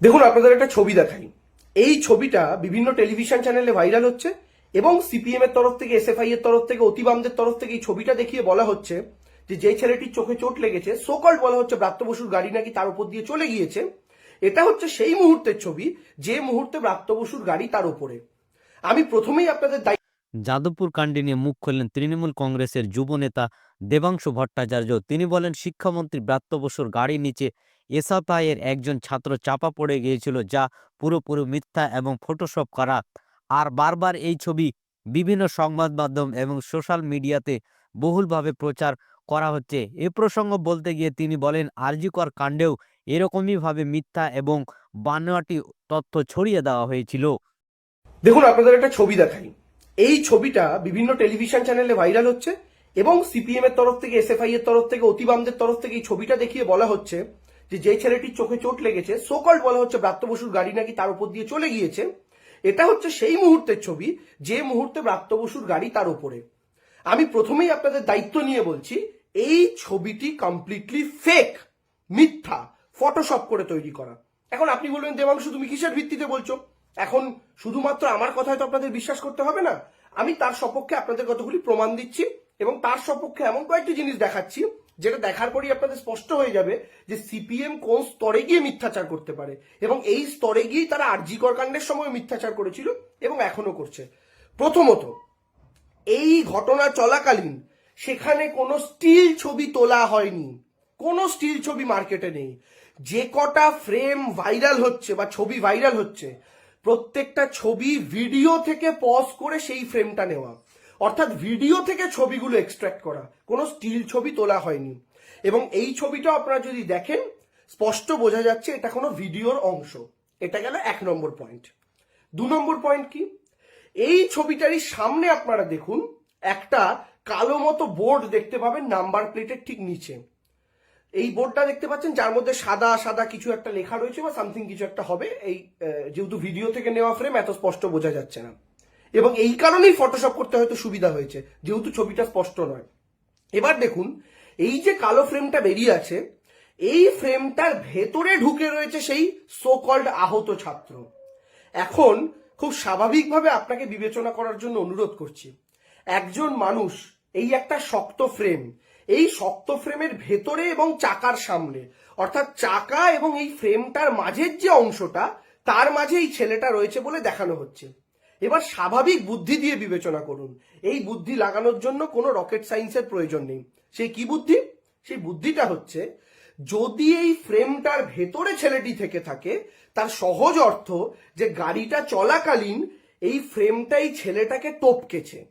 দেখুন, আপনাদের একটা ছবি দেখাই। এই ছবিটা বিভিন্ন টেলিভিশন চ্যানেলে ভাইরাল হচ্ছে এবং সিপিএম এর তরফ থেকে, এসএফআই এর তরফ থেকে, অতিবামদের তরফ থেকে এই ছবিটা দেখিয়ে বলা হচ্ছে যে যে ছেলেটির চোখে চোট লেগেছে সোকল বলা হচ্ছে ব্রাত্য বসুর গাড়ি নাকি তার উপর দিয়ে চলে গিয়েছে, এটা হচ্ছে সেই মুহূর্তের ছবি, যে মুহূর্তে ব্রাত্য বসুর গাড়ি তার উপরে। আমি প্রথমেই আপনাদের দায়িত্ব যাদবপুর কাণ্ডে নিয়ে মুখ খুললেন তৃণমূল কংগ্রেসের যুব নেতা দেবাংশু ভট্টাচার্য। তিনি বলেন, শিক্ষামন্ত্রী ব্রাত্য বসুর গাড়ির নিচে এর একজন ছাত্র চাপা পড়ে গিয়েছিল, যা পুরোপুরি মিথ্যা এবং ফটোশপ করা। আর বারবার এই ছবি বিভিন্ন সংবাদ মাধ্যম এবং সোশ্যাল মিডিয়াতে বহুলভাবে প্রচার করা হচ্ছে। এ প্রসঙ্গ বলতে গিয়ে তিনি বলেন, আরজিকর কাণ্ডেও এরকমইভাবে মিথ্যা এবং বানোয়াটি তথ্য ছড়িয়ে দেওয়া হয়েছিল। দেখুন, আপনাদের একটা ছবি দেখাই। এই ছবিটা বিভিন্ন টেলিভিশন চ্যানেলে ভাইরাল হচ্ছে এবং সিপিএম এর তরফ থেকে এসএফআই এর তরফ থেকে অতিবামদের তরফ থেকে এই ছবিটা দেখিয়ে বলা হচ্ছে যে যে ছেলেটির চোখে চোট লেগেছে সোকল বলা হচ্ছে ব্রাত্য বসুর গাড়ি নাকি তার উপর দিয়ে চলে গিয়েছে, এটা হচ্ছে সেই মুহূর্তের ছবি, যে মুহূর্তে ব্রাত্য বসুর গাড়ি তার উপরে। আমি প্রথমেই আপনাদের দায়িত্ব নিয়ে বলছি, এই ছবিটি কমপ্লিটলি ফেক মিথ্যা ফটোশপ করে তৈরি করা। এখন আপনি বলবেন, দেবাংশু, তুমি কিসের ভিত্তিতে বলছো? এখন শুধুমাত্র আমার কথায় তো আপনাদের বিশ্বাস করতে হবে না। আমি তার সপক্ষে আপনাদের কতগুলি প্রমাণ দিচ্ছি এবং তার সপক্ষে এমন কয়েকটি জিনিস দেখাচ্ছি। যেটা দেখার পরই আপনাদের স্পষ্ট হয়ে যাবে যে সিপিএম কোন স্তরে গিয়ে মিথ্যাচার করতে পারে। এবং এই স্তরে গিয়েই তারা আরজিকর কাণ্ডের সময় মিথ্যাচার করেছিল এবং এখনও করছে। প্রথমত, এই ঘটনা চলাকালীন সেখানে কোনো স্টিল ছবি তোলা হয়নি। কোনো স্টিল ছবি মার্কেটে নেই। যে কটা ফ্রেম ভাইরাল হচ্ছে বা ছবি ভাইরাল হচ্ছে, প্রত্যেকটা ছবি ভিডিও থেকে পজ করে সেই ফ্রেমটা নেওয়া। অর্থাৎ ভিডিও থেকে ছবিগুলো এক্সট্রাক্ট করা। কোনো স্টিল ছবি তোলা হয়নি। এবং এই ছবিটা আপনারা যদি দেখেন, স্পষ্ট বোঝা যাচ্ছে এটা কোনো ভিডিওর অংশ। এটা গেল এক নম্বর পয়েন্ট দু নম্বর পয়েন্ট কি? এই ছবিটারই সামনে আপনারা দেখুন, একটা কালো মতো বোর্ড দেখতে পাবেন নাম্বার প্লেটের ঠিক নিচে। এই বোর্ডটা দেখতে পাচ্ছেন, যার মধ্যে সাদা সাদা কিছু একটা লেখা রয়েছে বা সামথিং কিছু একটা হবে। এই যেহেতু ভিডিও থেকে নেওয়া ফ্রেম এত স্পষ্ট বোঝা যাচ্ছে না। এবং এই কারণেই ফটোশপ করতে হয়তো সুবিধা হয়েছে, যেহেতু ছবিটা স্পষ্ট নয়। এবার দেখুন, এই যে কালো ফ্রেমটা বেরিয়ে আছে, এই ফ্রেমটার ভেতরে ঢুকে রয়েছে সেই সো কল্ড আহত ছাত্র। এখন খুব স্বাভাবিকভাবে আপনাকে বিবেচনা করার জন্য অনুরোধ করছি, একজন মানুষ এই একটা শক্ত ফ্রেম এই শক্ত ফ্রেমের ভেতরে এবং চাকার সামনে, অর্থাৎ চাকা এবং এই ফ্রেমটার মাঝের যে অংশটা, তার মাঝে এই ছেলেটা রয়েছে বলে দেখানো হচ্ছে। এবার স্বাভাবিক বুদ্ধি দিয়ে বিবেচনা করুন। এই বুদ্ধি লাগানোর জন্য কোনো রকেট সায়েন্সের প্রয়োজন নেই। সেই কি বুদ্ধি? সেই বুদ্ধিটা হচ্ছে, যদি এই ফ্রেমটার ভেতরে ছেলেটি থেকে থাকে, তার সহজ অর্থ যে গাড়িটা চলাকালীন এই ফ্রেমটাই ছেলেটাকে টপকেছে।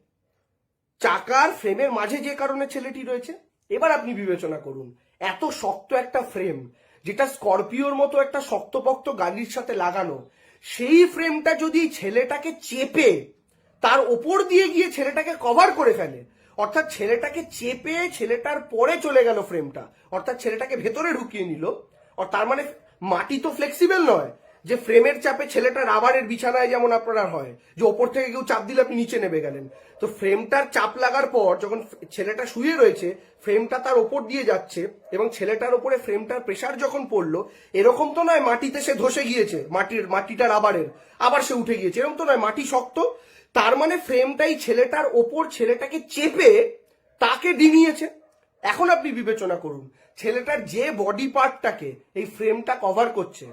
চাকার ফ্রেমের মাঝে যে কারণে ছেলেটি রয়েছে। এবার আপনি বিবেচনা করুন, এত শক্ত একটা ফ্রেম যেটা স্করপিওর মতো একটা শক্তপোক্ত গাড়ির সাথে লাগানো সেই ফ্রেমটা যদি ছেলেটাকে চেপে তার ওপর দিয়ে গিয়ে ছেলেটাকে কভার করে ফেলে, অর্থাৎ ছেলেটাকে চেপে ছেলেটার পরে চলে গেল ফ্রেমটা, অর্থাৎ ছেলেটাকে ভেতরে ঢুকিয়ে নিল তার মানে মাটি তো ফ্লেক্সিবল নয় যে ফ্রেমের চাপে ছেলেটা রাবারের বিছানায় যেমন আপনার হয়, যে ওপর থেকে কেউ চাপ দিলে আপনি নিচে নেমে গেলেন। তো ফ্রেমটার চাপ লাগার পর যখন ছেলেটা শুয়ে রয়েছে, ফ্রেমটা তার ওপর দিয়ে যাচ্ছে এবং ছেলেটার ওপরে ফ্রেমটার প্রেসার যখন পড়ল, এরকম তো নয় মাটিতে সে ধসে গিয়েছে, মাটির, মাটিটা রাবারের, আবার সে উঠে গিয়েছে, এরকম তো নয়, মাটি শক্ত। তার মানে ফ্রেমটাই ছেলেটার ওপর ছেলেটাকে চেপে তাকে ডিঙিয়েছে। এখন আপনি বিবেচনা করুন, ছেলেটার যে বডি পার্টটাকে এই ফ্রেমটা কভার করছে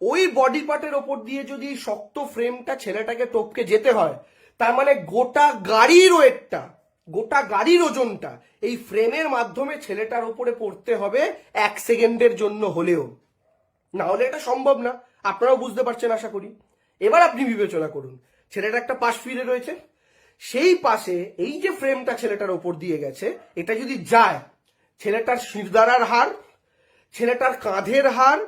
ওই বডি পার্টের ওপর দিয়ে যদি শক্ত ফ্রেমটা ছেলেটাকে টপকে যেতে হয়, তার মানে গোটা গাড়ির ওয়েটটা, গোটা গাড়ির ওজনটা এই ফ্রেমের মাধ্যমে ছেলেটার ওপরে পড়তে হবে এক সেকেন্ডের জন্য হলেও। না হলে এটা সম্ভব না। আপনারাও বুঝতে পারছেন, আশা করি। এবার আপনি বিবেচনা করুন, ছেলেটা একটা পাশ ফিরে রয়েছে। সেই পাশে এই যে ফ্রেমটা ছেলেটার ওপর দিয়ে গেছে, এটা যদি যায়, ছেলেটার শিরদাঁড়ার হার, ছেলেটার কাঁধের হার,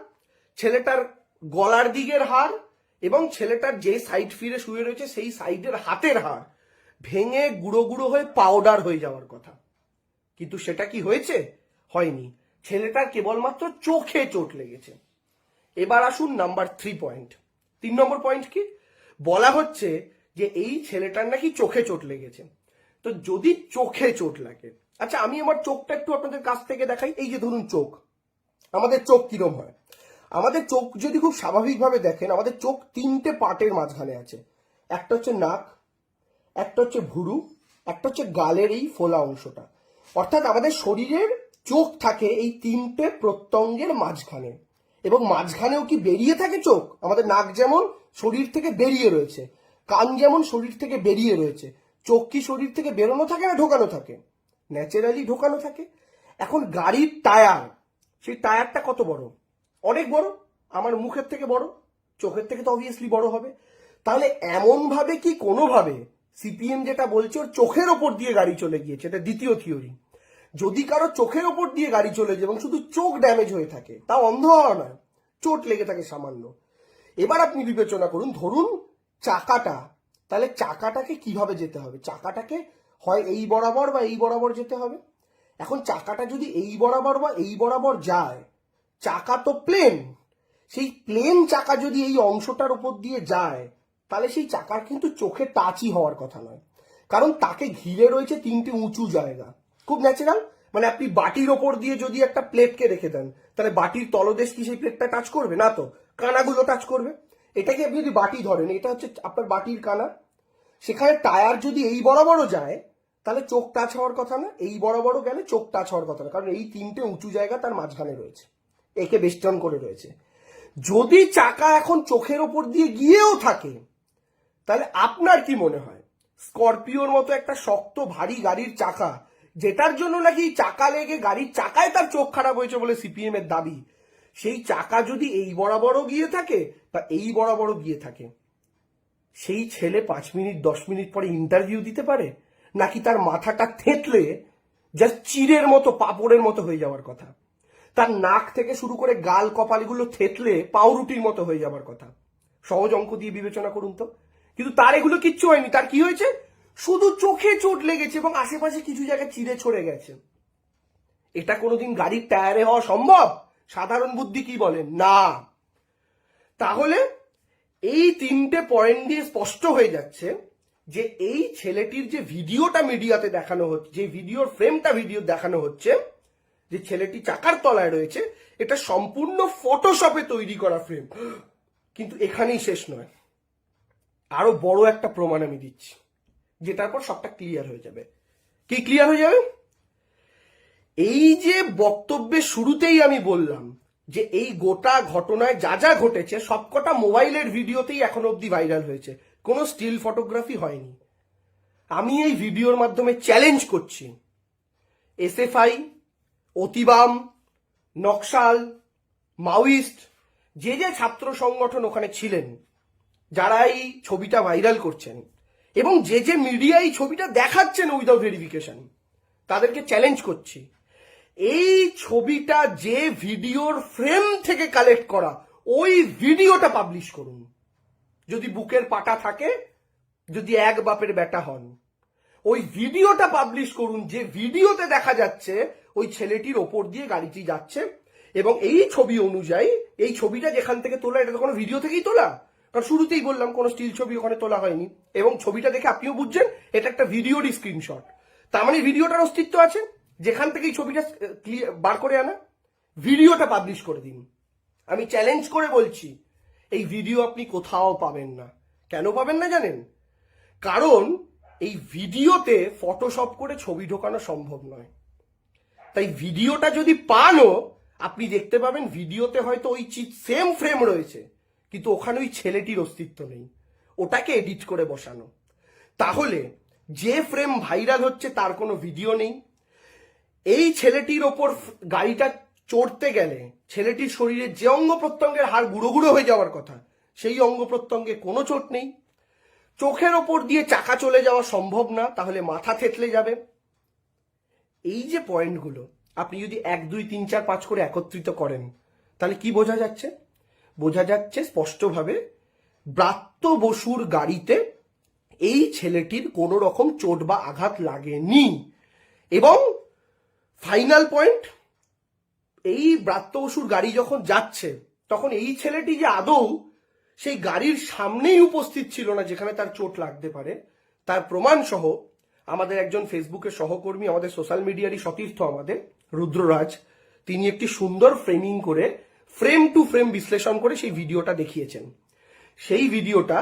ছেলেটার গলার দিকের হাড় এবং ছেলেটার যে সাইড ফিরে শুয়ে রয়েছে সেই সাইডের হাতের হাড় ভেঙে গুঁড়ো গুঁড়ো হয়ে পাউডার হয়ে যাওয়ার কথা। কিন্তু সেটা কি হয়েছে? হয়নি। ছেলেটার কেবলমাত্র চোখে চোট লেগেছে। এবার আসুন নাম্বার থ্রি পয়েন্ট তিন নম্বর পয়েন্ট কি? বলা হচ্ছে যে এই ছেলেটার নাকি চোখে চোট লেগেছে। তো যদি চোখে চোট লাগে আচ্ছা আমি আমার চোখটা একটু আপনাদের কাছ থেকে দেখাই। এই যে ধরুন চোখ। আমাদের চোখ কিরম হয়? আমাদের চোখ যদি খুব স্বাভাবিকভাবে দেখেন, আমাদের চোখ তিনটে পার্টের মাঝখানে আছে। একটা হচ্ছে নাক, একটা হচ্ছে ভুরু, একটা হচ্ছে গালের এই ফোলা অংশটা। অর্থাৎ আমাদের শরীরের চোখ থাকে এই তিনটে প্রত্যঙ্গের মাঝখানে। এবং মাঝখানেও কি বেরিয়ে থাকে চোখ? আমাদের নাক যেমন শরীর থেকে বেরিয়ে রয়েছে, কান যেমন শরীর থেকে বেরিয়ে রয়েছে, চোখ কি শরীর থেকে বেরোনো থাকে না ঢোকানো থাকে? ন্যাচারালি ঢোকানো থাকে। এখন গাড়ির টায়ার, সেই টায়ারটা কত বড়? অনেক বড়, আমার মুখের থেকে বড়, চোখের থেকে তো অবভিয়াসলি বড় হবে। তাহলে এমন ভাবে কি কোনোভাবে সিপিএম যেটা বলছে ওর চোখের ওপর দিয়ে গাড়ি চলে গিয়েছে? এটা দ্বিতীয় থিওরি যদি কারও চোখের ওপর দিয়ে গাড়ি চলে যায় এবং শুধু চোখ ড্যামেজ হয়ে থাকে তা অন্ধ হওয়া নয়, চোট লেগে থাকে সামান্য। এবার আপনি বিবেচনা করুন, ধরুন চাকাটা, তাহলে চাকাটাকে কীভাবে যেতে হবে? চাকাটাকে হয় এই বরাবর বা এই বরাবর যেতে হবে? এখন চাকাটা যদি এই বরাবর বা এই বরাবর যায় চাকা তো প্লেন। সেই প্লেন চাকা যদি এই অংশটার উপর দিয়ে যায়, তাহলে সেই চাকার কিন্তু চোখে টাচই হওয়ার কথা নয়। কারণ তাকে ঘিরে রয়েছে তিনটে উঁচু জায়গা। খুব ন্যাচারাল মানে আপনি বাটির ওপর দিয়ে যদি একটা প্লেটকে রেখে দেন, তাহলে বাটির তলদেশ কি সেই প্লেটটা টাচ করবে? না তো। কানাগুলো টাচ করবে। এটাকে আপনি যদি বাটি ধরেন, এটা হচ্ছে আপনার বাটির কানা। সেখানে টায়ার যদি এই বরাবরও যায়, তাহলে চোখ টাচ হওয়ার কথা না। এই বরাবরও গেলে চোখ টাচ হওয়ার কথা না। কারণ এই তিনটে উঁচু জায়গা তার মাঝখানে রয়েছে। একে বেষ্টন করে রয়েছে। যদি চাকা এখন চোখের ওপর দিয়ে গিয়েও থাকে, তাহলে আপনার কি মনে হয়? স্করপিওর মতো একটা শক্ত, ভারী গাড়ির চাকা, যেটার জন্য নাকি চাকা লেগে গাড়ির চাকায় তার চোখ খারাপ হয়েছে বলে সিপিএম এর দাবি, সেই চাকা যদি এই বরাবরও গিয়ে থাকে, বা এই বরাবরও গিয়ে থাকে, সেই ছেলে পাঁচ মিনিট, দশ মিনিট পরে ইন্টারভিউ দিতে পারে? নাকি তার মাথাটা থেতলে জাস্ট চিরের মতো, পাপড়ের মতো হয়ে যাওয়ার কথা? তার নাক থেকে শুরু করে গাল কপালগুলো থেতলে পাউরুটির মতো হয়ে যাবার কথা। সহজ অঙ্ক দিয়ে বিবেচনা করুন তো। কিন্তু তার এগুলো কিচ্ছু হয়নি। তার কি হয়েছে? শুধু চোখে চোট লেগেছে এবং আশেপাশে কিছু জায়গায় চিড়ে ছড়ে গেছে। এটা কোনোদিন গাড়ির টায়ারে হওয়া সম্ভব? সাধারণ বুদ্ধি কি বলেন না। তাহলে এই তিনটে পয়েন্ট দিয়ে স্পষ্ট হয়ে যাচ্ছে যে এই ছেলেটির যে ভিডিওটা মিডিয়াতে দেখানো হচ্ছে, যে ভিডিওর ফ্রেমটা ভিডিও দেখানো হচ্ছে যে ছেলেটি চাকার তলায় রয়েছে, এটা সম্পূর্ণ ফটোশপে তৈরি করা ফ্রেম কিন্তু এখানেই শেষ নয়। আরও বড় একটা প্রমাণ আমি দিচ্ছি যেটার পর সবটা ক্লিয়ার হয়ে যাবে। কি ক্লিয়ার হয়ে যাবে? এই যে বক্তব্যের শুরুতেই আমি বললাম যে এই গোটা ঘটনায় যা যা ঘটেছে, সবকটা মোবাইলের ভিডিওতেই এখন অবধি ভাইরাল হয়েছে। কোনো স্টিল ফটোগ্রাফি হয়নি। আমি এই ভিডিওর মাধ্যমে চ্যালেঞ্জ করছি। এস এসএফআই অতিবাম নকশাল, মাওয়িস্ট, যে যে ছাত্র সংগঠন ওখানে ছিলেন, যারা এই ছবিটা ভাইরাল করছেন, এবং যে যে মিডিয়া এই ছবিটা দেখাচ্ছেন উইদাউট ভেরিফিকেশন তাদেরকে চ্যালেঞ্জ করছি। এই ছবিটা যে ভিডিওর ফ্রেম থেকে কালেক্ট করা, ওই ভিডিওটা পাবলিশ করুন। যদি বুকের পাটা থাকে, যদি এক বাপের বেটা হন, ওই ভিডিওটা পাবলিশ করুন, যে ভিডিওতে দেখা যাচ্ছে ওই ছেলেটির ওপর দিয়ে গাড়িটি যাচ্ছে এবং এই ছবি অনুযায়ী, এই ছবিটা যেখান থেকে তোলা, এটা তো কোনো ভিডিও থেকেই তোলা। কারণ শুরুতেই বললাম, কোনো স্টিল ছবি ওখানে তোলা হয়নি। এবং ছবিটা দেখে আপনিও বুঝছেন, এটা একটা ভিডিওর স্ক্রিনশট তার মানে ভিডিওটার অস্তিত্ব আছে। যেখান থেকে এই ছবিটা বার করে আনা ভিডিওটা পাবলিশ করে দিন। আমি চ্যালেঞ্জ করে বলছি, এই ভিডিও আপনি কোথাও পাবেন না। কেন পাবেন না জানেন? কারণ এই ভিডিওতে ফটোশপ করে ছবি ঢোকানো সম্ভব নয়। তাই ভিডিওটা যদি পানও আপনি দেখতে পাবেন ভিডিওতে হয়তো ওই সেম ফ্রেম রয়েছে, কিন্তু ওখানে ওই ছেলেটির অস্তিত্ব নেই। ওটাকে এডিট করে বসানো। তাহলে যে ফ্রেম ভাইরাল হচ্ছে তার কোনো ভিডিও নেই। এই ছেলেটির ওপর গাড়িটা চড়তে গেলে ছেলেটির শরীরে যে অঙ্গ প্রত্যঙ্গের হাড় গুঁড়ো গুঁড়ো হয়ে যাওয়ার কথা, সেই অঙ্গ প্রত্যঙ্গে কোনো চোট নেই। চোখের ওপর দিয়ে চাকা চলে যাওয়া সম্ভব না, তাহলে মাথা থেতলে যাবে। এই যে পয়েন্টগুলো আপনি যদি এক, দুই, তিন, চার, পাঁচ করে একত্রিত করেন, তাহলে কি বোঝা যাচ্ছে? বোঝা যাচ্ছে স্পষ্টভাবে ব্রাত্য বসুর গাড়িতে এই ছেলেটির কোনো রকম চোট বা আঘাত লাগেনি। এবং ফাইনাল পয়েন্ট এই ব্রাত্য বসুর গাড়ি যখন যাচ্ছে, তখন এই ছেলেটি যে আদৌ সেই গাড়ির সামনেই উপস্থিত ছিল না, যেখানে তার চোট লাগতে পারে, তার প্রমাণ সহ আমাদের একজন ফেসবুকের সহকর্মী, আমাদের সোশ্যাল মিডিয়ারই সতীর্থ আমাদের, রুদ্ররাজ। তিনি একটি সুন্দর ফ্রেমিং করে ফ্রেম টু ফ্রেম বিশ্লেষণ করে সেই ভিডিওটা দেখিয়েছেন। সেই ভিডিওটা